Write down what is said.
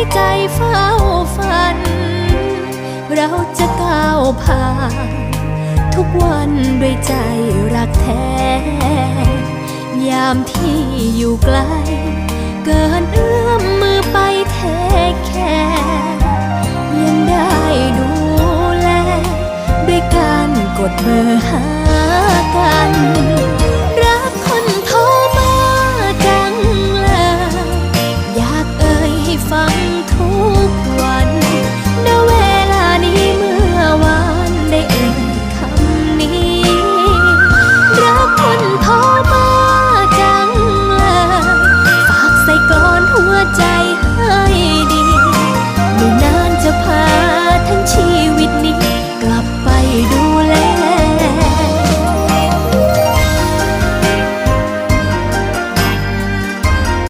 ที่ใจเฝ้าฝัน เราจะก้าวผ่าน ทุกวันด้วยใจรักแท้ ยามที่อยู่ไกล เกินเอื้อมมือไปเทแค่ยังได้ดูแล ด้วยการกดเบอร์หากัน 放图画